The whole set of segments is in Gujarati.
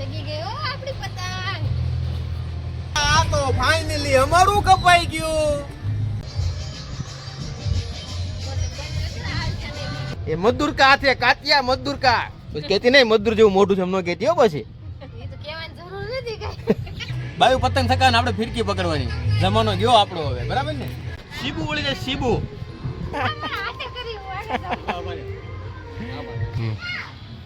ચગી ગયો આપણી પતંગ. આ તો ફાઇનલી અમારું કપાઈ ગયું. એ મજદૂર કા છે? કાતિયા મજદૂર કા? કહેતી નહીં મજદૂર જેવું મોઢું છે એમ ન કહેતી હો પછી. બાયુ તો કહેવાની જરૂર નથી પતંગ થકાને આપણે ફિરકી પકડવાની. જમાનો ગયો આપણો હવે બરાબર ને? શીબુ વળી જાય શીબુ. હાથે કરી વાળે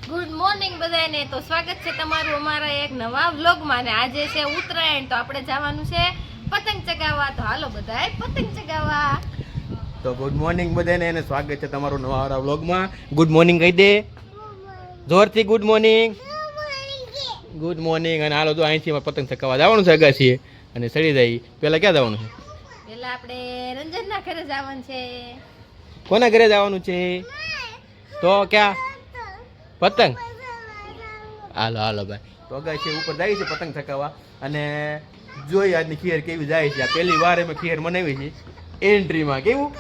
ગુડ મોર્નિંગ બધાને તો સ્વાગત છે તમારું અમારા એક નવા વ્લોગમાં ને આજે છે ઉત્તરાયણ તો આપણે જવાનું છે પતંગ ચગાવવા. તો હાલો બધાય પતંગ ચગાવવા. તો ગુડ મોર્નિંગ બધાને અને સ્વાગત છે તમારું નવા વાળા વ્લોગમાં ગુડ મોર્નિંગ કહી દે. જોરથી ગુડ મોર્નિંગ ગુડ મોર્નિંગ અને હાલો તો અહીંથી અમારે પતંગ ચગાવવા જવાનું છે અગાસીએ અને સડી જાય. પહેલાં ક્યાં જવાનું છે? પહેલાં આપણે રંજનના ઘરે જવાનું છે. કોના ઘરે જવાનું છે? તો ક્યાં? પતંગ? હાલો હાલો ભાઈ. તો અગાસી ઉપર જાય છે પતંગ ચકાવવા અને જોઈ આજની ખીર કેવી જાય છે. આ પહેલી વાર અમે ખીર મનાવી છે. એન્ટ્રીમાં કેવું?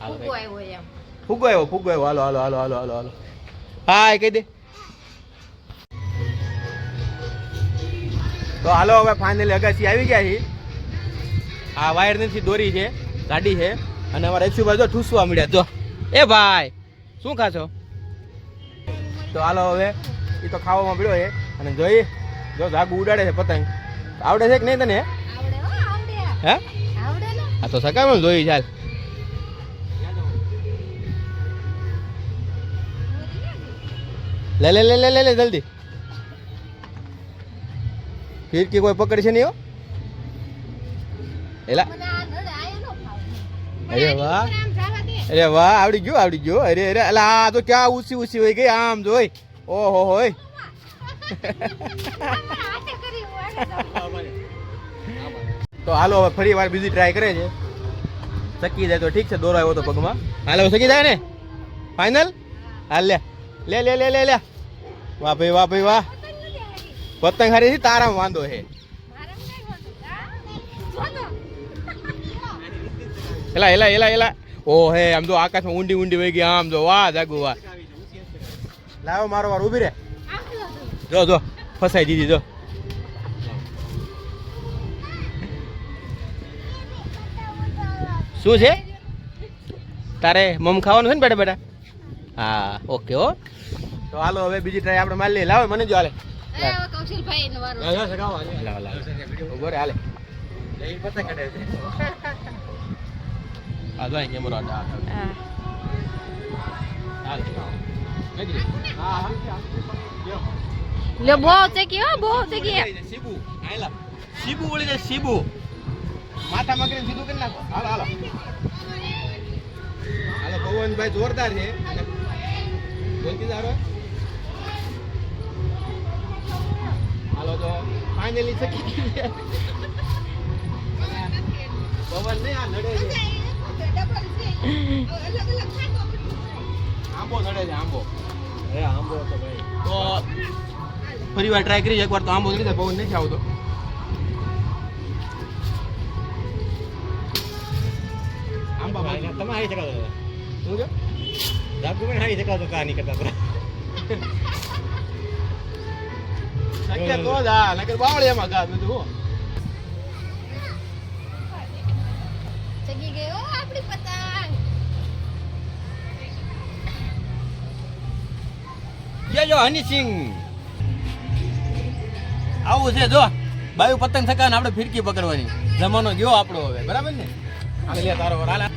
ફૂગો ભાઈ. આવ્યો એમ. ફુગો આવ્યો ફુગો આવ્યો. હાલો હાલો હાલો હાલો હાલો હાલો. હાય કહી દે. તો હાલો હવે ફાઇનલી અગાસી આવી ગયા છે આ વાયર નથી દોરી છે ગાડી છે. અને અમારા એકસુભાઈ જો ઠૂસવા મળ્યા જો. એ ભાઈ શું ખાશો? તો હાલો હવે એ તો ખાવામાં પીડ્યો છે. અને જોઈએ જો ધાગું ઉડાડે છે પતંગ. આવડે છે કે નહીં તને? હે આ તો સકામ જોઈ ચાલ લે લે લે લે લે લે જલ્દી. ફિરકી કોઈ પકડી છે નહીં હો. એલા. અરે વાહ. અરે વાહ આવડી ગયો આવડી ગયો. અરે અરે અલા આ તો ક્યાં ઊંચી ઊંચી હોય ગઈ આમ જોઈ ઓહો હોય. તો હાલો હવે ફરી વાર બીજી ટ્રાય કરે છે. સકી જાય તો ઠીક છે દોરો આવ્યો તો પગમાં. હાલો સકી જાય ને? ફાઇનલ હાલ લે. લે લે લે લે લે. વાહ ભાઈ વાહ ભાઈ વાહ. પતંગ હારી છે તારામાં વાંધો છે એલા એલા એલા એલા ઓ હે આમ તો આકાશમાં ઊંડી ઊંડી વહી ગઈ આમ જો વાહ જાગુ વાહ. લાવો મારો વાર ઊભી રે. જો જો ફસાઈ દીધી જો. શું છે? તારે મમ ખાવાનું છે ને બેટા બેટા? હા ઓકે હો. તો હાલો હવે બીજી ટ્રાય આપણે મારી લઈએ. લાવો મને જો હાલે. કૌશલભાઈ નો વારો. લાવો લાવો. ઊભો રે હાલે. આ જો અહીં કેમેરો આ હા. હાલ હા હા લ્યો બહુ ચેકી હો બહુ ચેકી શીબુ આયલા શીબુ વળી જાય શીબુ માથા મગરીને સીધું કરી નાખો હાલો હાલો હાલો પવનભાઈ જોરદાર છે બોલતી જારો હાલો તો ફાઇનલી સકી. પવન નહીં આ નડે છે આંબો નડે છે આંબો. તો ફરી વાર ટ્રાય કરી એકવાર તો આંબો નડી જાય પવન નથી આવતો. આંબા બાજુ. તમે આવી શકાતો શું કે જાગુ પણ હારી શકાતો કા નહીં કરતા તો જ નકર બાવળિયામાં ઘા બીજું હું. ચગી ગયો આપણી પતંગ જે જો હની સિંહ આવું છે, જો. બાયુ પતંગ થકાને આપણે ફિરકી પકડવાની. જમાનો ગયો આપણો હવે. બરાબર ને? તારો હાલે.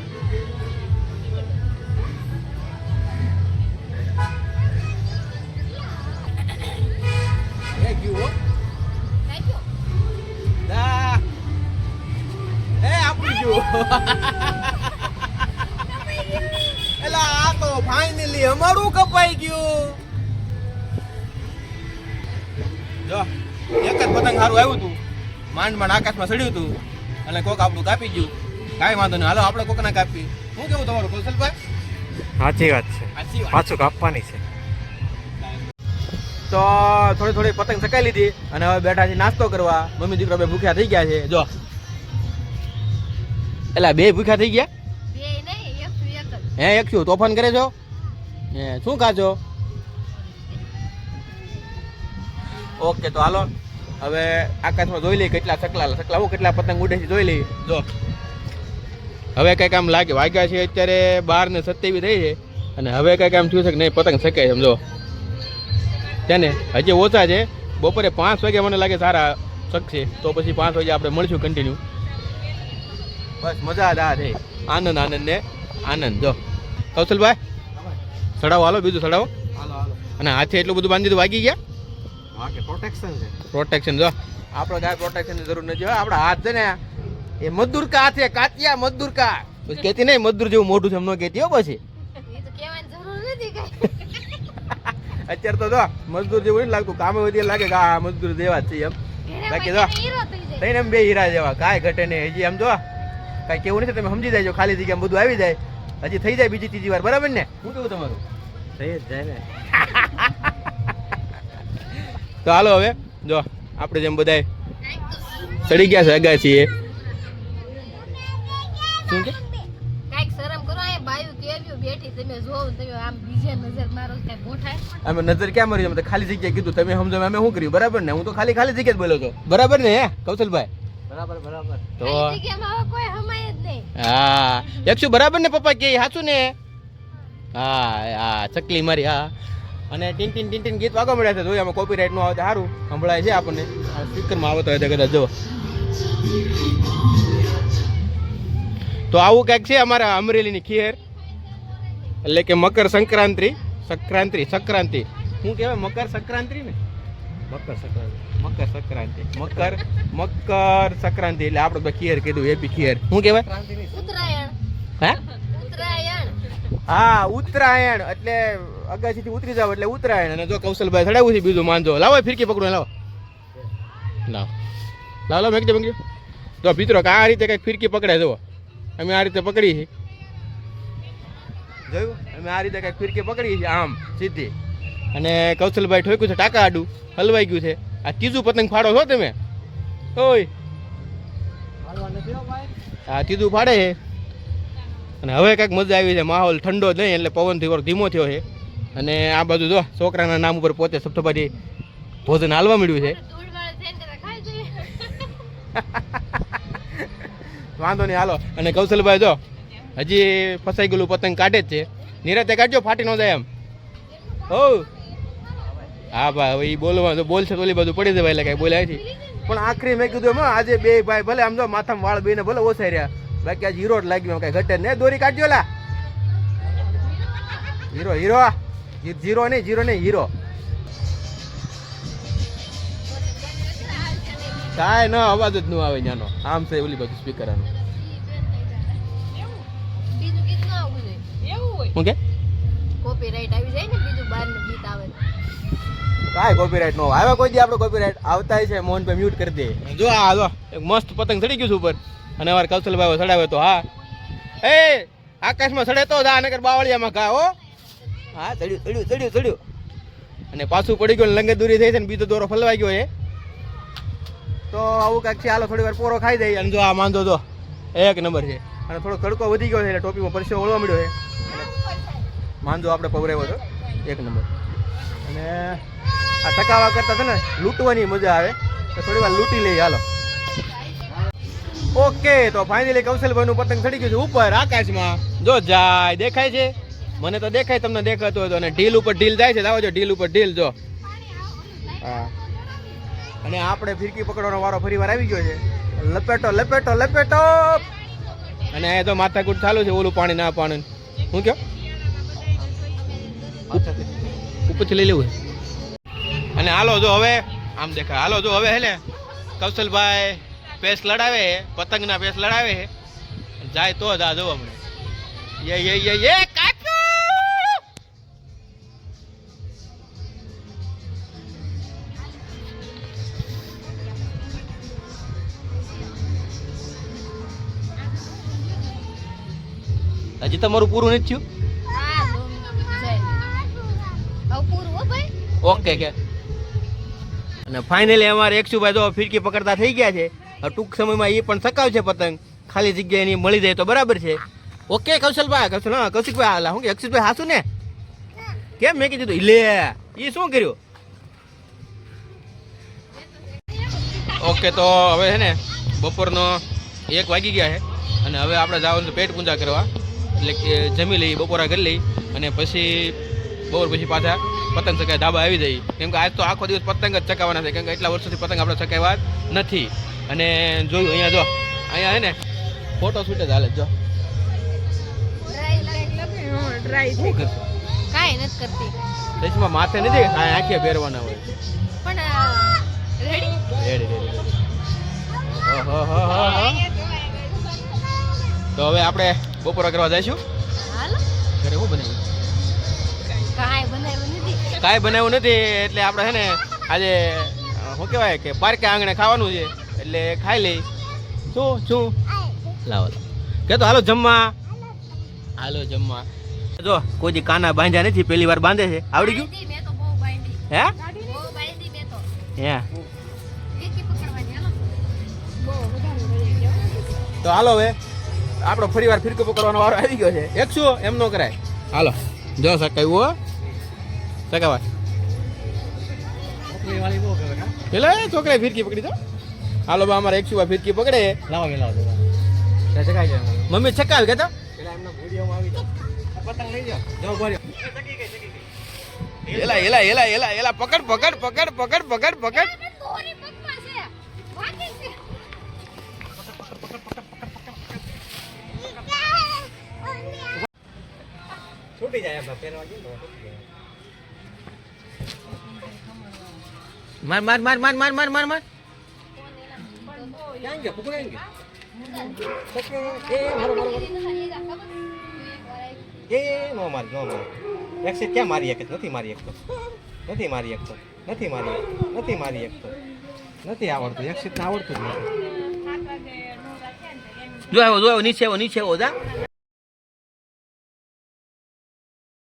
માંડ માંડ આકાશમાં સડ્યું હતું અને કોક આપણું કાપી ગયું. કાંઈ વાંધો નહીં. હાલો આપણે કોકના કાપી શું કેવું તમારું? કૌશલભાઈ? સાચી વાત છે. સાચી પાછું કાપવાની છે. તો થોડી થોડી પતંગ સકાઈ લીધી અને હવે બેઠા છે નાસ્તો કરવા. મમ્મી દીકરો બે ભૂખ્યા થઈ ગયા છે. જો. એટલે બે ભૂખ્યા થઈ ગયા? હે એક શું તોફાન કરે છો? હે શું ખાશો? ઓકે તો હાલો. હવે આકાશમાં જોઈ લઈએ કેટલા સકલા સકલા હું કેટલા પતંગ ઉડે છે જોઈ લઈએ. જો. હવે કંઈક આમ લાગે વાગ્યા છે અત્યારે બાર ને સત્યાવીસ થઈ છે. અને હવે કંઈક આમ થયું છે કે નહીં પતંગ શકે છે સમજો તેને હજી ઓછા છે. બપોરે પાંચ વાગે મને લાગે સારા શકશે તો પછી પાંચ વાગે આપણે મળશું કન્ટિન્યુ બસ મજા જ આ છે. આનંદ આનંદ ને આનંદ જો. કૌશલભાઈ? ચડાવો હાલો બીજું હાલો અને હાથે એટલું બધું બાંધી દીધું વાગી ગયા? પ્રોટેક્શન છે. પ્રોટેક્શન જો. આપણે કાંઈ પ્રોટેક્શનની જરૂર નથી. હોય આપણા હાથ છે ને એ મજદૂર કા છે? કાતિયા મજદૂર કા? પછી કહેતી નહીં મજદૂર જેવું મોઢું છે એમ ન કેતી હો પછી. અત્યારે તો જો મજદૂર જેવું નહીં લાગતું. કામે વધી લાગે કે આ મજદૂર જેવા છે એમ. બાકી જો હીરો થઈને એમ બે હીરા જેવા. કાંઈ ઘટે નહીં. હજી એમ જો કાંઈ કેવું નથી તમે સમજી જાય ખાલી જગ્યા બધું આવી જાય. હજી થઈ જાય બીજી ત્રીજી વાર બરાબર ને? શું કેવું તમારું? થઈ જ જાય ને. તો હાલો હવે. જો આપણે જેમ બધાય ચડી ગયા છે અગાસીએ શું કે? કાંઈક શરમ કરો આ બાયું કેવ્યું બેઠી તમે જોવો ને તમે આમ બીજે નજર મારો કઈ અમે નજર ક્યાં મારી ખાલી જગ્યા કીધું તમે સમજો અમે શું કર્યું? બરાબર ને? હું તો ખાલી ખાલી જગ્યા જ બોલ્યો હતો. બરાબર ને હે કૌશલભાઈ? બરાબર બરાબર. તો કોઈ હમાય જ નહીં. હા. એકશું બરાબર ને પપ્પા કે સાચું ને? હા હા ચકલી મારી હા. અને ટીન ટીન ટીન ટીન ગીત વાગવા મળ્યા છે. જોઈએ આમાં કોપીરાઇટનું આવે તો સારું. સંભળાય છે આપણને. સ્પીકરમાં આવતો હોય તો કદાચ જો. તો આવું કંઈક છે અમારા અમરેલીની ખીર. એટલે કે મકર સંક્રાંતિ. સંક્રાંતિ સંક્રાંતિ. શું કહેવાય? મકર સંક્રાંતિ ને? મકર સંક્રાંતિ. મકર સંક્રાંતિ. મકર મકર સંક્રાંતિ. એટલે આપણે તો ખીર કીધું એપી ખીર. શું કહેવાય? ઉત્તરાયણ. હા? ઉત્તરાયણ. હા ઉત્તરાયણ. એટલે અગાસીથી ઉતરી જાવ એટલે ઉત્તરાયણ અને જો કૌશલભાઈ ચડાવું છે બીજું માનજો લાવો ફિરકી પકડો લાવો. લાવો. લાવ લાવ મેકજો મેકજો તો ભીતરો કે આ રીતે કંઈક ફિરકી પકડે જુઓ. અમે આ રીતે પકડી છે જોયું? અમે આ રીતે કંઈક ફિરકી પકડી છે આમ, સીધી. અને કૌશલભાઈ ઠોક્યું છે, ટાકા આડું, હલવાઈ ગયું છે. આ ત્રીજું પતંગ ફાડો છો તમે? ઓય. આ ત્રીજું ફાડે છે. અને હવે કંઈક મજા આવી છે, માહોલ ઠંડો જ નહીં, એટલે પવનથી થોડોક ધીમો થયો છે. અને આ બાજુ જો છોકરાના નામ ઉપર પોતે સપ્તભાજી ભોજન હાલવા મળ્યું છે. વાંધો નહીં હાલો. અને કૌશલભાઈ જો હજી ફસાઈ ગયેલું પતંગ કાઢે જ છે. નિરાતે કાઢજો ફાટી ન જાય એમ. હો. હા ભાઈ હવે એ બોલવા તો બોલશે તો ઓલી બાજુ પડી જાય એટલે કાંઈ બોલ્યા નથી. પણ આખરી મેં કીધું એમ આજે બે ભાઈ ભલે આમ જો માથામાં વાળ બેને ભલે ઓછાઈ રહ્યા. બાકી આજે હીરો જ લાગ્યો કાંઈ ઘટે ને દોરી કાઢજો લા. Hero hero. જીરો નહીં જીરો નહીં હીરો. કાંઈ ન અવાજ જ ન આવે ત્યાંનો આમ છે ઓલી બાજુ સ્પીકર આનું શું કે? કોપીરાઈટ આવી જાય ને બીજું બહારનું ગીત આવે. કાંઈ કોપીરાઇટ નો આવે. કોઈ દી આપણે કોપીરાઇટ આવતા છે મોહનભાઈ મ્યુટ કરી દે. જો આ જો એક મસ્ત પતંગ ચડી ગયું છે ઉપર. અને અમારે કૌશલભાઈ સડાવે તો હા. એ આકાશમાં સડે તો જા નગર બાવળિયામાં ઘા હો. હા, ચડ્યું ચડ્યું ચડ્યું ચડ્યું. અને પાછું પડી ગયું લંગે દૂરી થઈ છે ને બીજો દોરો ફલવાઈ ગયો છે. તો આવું કાંઈક છે, હાલો થોડી વાર પોરો ખાઈ દઈએ. અને જો આ માંદો તો એક નંબર છે. અને થોડો તડકો વધી ગયો છે, એટલે ટોપીમાં પરસેવો ઓળવા મળ્યો છે. માંદો આપણે પવરાવ્યો હતો. એક નંબર. અને આ ટકાવા કરતા છે ને, લૂંટવાની મજા આવે. તો થોડી વાર લૂંટી લઈએ, હાલો. ઓકે, તો ફાઇનલી કૌશલભાઈનું પતંગ ચડી ગયું છે ઉપર, આકાશમાં. જો જાય, દેખાય છે. મને તો દેખાય તમને દેખાતું હોય તો. અને ઢીલ ઉપર ઢીલ જાય છે. આવો જો ઢીલ ઉપર ઢીલ જો. હા. અને આપણે ફિરકી પકડવાનો વારો ફરી વાર આવી ગયો છે. લપેટો લપેટો લપેટો. અને એ તો માથાકૂટ ચાલુ છે. ઓલું પાણી, ના પાણી. હું કયો? ઉપરથી લઈ લેવું અને હાલો જો હવે, આમ દેખાય. હાલો જો હવે હેલે કૌશલભાઈ પેસ લડાવે પતંગના પેસ લડાવે જાય તો જ આ જોવા મળે. યે યે યે યે હજી તમારું પૂરું નથી થયું? ઓકે કે અને ફાઇનલી અમારે એકસુભાઈ જો ફિરકી પકડતા થઈ ગયા છે ટૂંક સમયમાં એ પણ સકાવશે પતંગ. ખાલી જગ્યાએ એની મળી જાય તો બરાબર છે. ઓકે, કૌશલભાઈ, કૌશલ, હા, કૌશિકભાઈ, હાલા હું કે, અક્ષિતભાઈ હાસું ને? કેમ મેં કીધું લે એ શું કર્યું? ઓકે, તો હવે છે ને બપોરનો એક વાગી ગયા છે. અને હવે આપણે જવાનું પેટ પૂજા કરવા. એટલે કે જમી લઈ બપોરા કરી લઈ અને પછી બપોર પછી પાછા પતંગ ચકાય ધાબા આવી જઈ કેમ કે આજ તો આખો દિવસ પતંગ જ ચકાવવાના છે કેમ કે એટલા વર્ષોથી પતંગ આપણે ચકાવ્યા નથી. અને જોયું અહીંયા જો અહીંયા હે ને ફોટો શૂટ જ હાલે જો. કાંઈ નથી કરતી. ચશ્મા માથે નથી આંખે પહેરવાના હોય. પણ રેડી રેડી રેડી તો હવે આપણે બપોરા કરવા જઈશું હાલો. ઘરે શું બનાવ્યું કાંઈ બનાવ્યું નથી. કાંઈ બનાવ્યું નથી એટલે આપણે છે ને આજે શું કહેવાય કે પાર્કે આંગણે ખાવાનું છે એટલે ખાઈ લઈ. શું શું? લાવો. કે તો હાલો જમવા. હાલો જમવા. જો કોઈ કાના બાંધ્યા નથી પહેલી વાર બાંધે છે. આવડી ગયું? બાંધી, મેં તો બહુ બાંધી. હે? બહુ બાંધી મેં તો. હે? તો હાલો હવે. આપણો ફરી વાર ફિરકો પકડવાનો વારો આવી ગયો છે. એક એકસો એમ નો કરાય. હાલો જો સકાયું હો. સકાવા. પેલા છોકરા ફિરકી પકડી દો હાલો બા અમારે એકસો ફિરકી પકડે. લાવો મેં મમ્મી છકાવી કહેતા પતંગ એલા એલા એલા એલા એલા પકડ પકડ પકડ પકડ પકડ પકડ. છૂટી જાય એમના પહેરવા ગયું તો માર માર માર માર માર માર માર માર. ક્યાં ગયા? પકડાઈ ગયા? એ. નો મારી નો મારી. એક્સિટ ક્યાં મારી એક? નથી મારી એક તો. નથી મારી એક તો. નથી મારી એક. નથી મારી એક તો. નથી આવડતું. એક્સિટ આવડતું જ નથી. જો આવ્યો જો આવ્યો નીચે આવ્યો નીચે આવ્યો જા.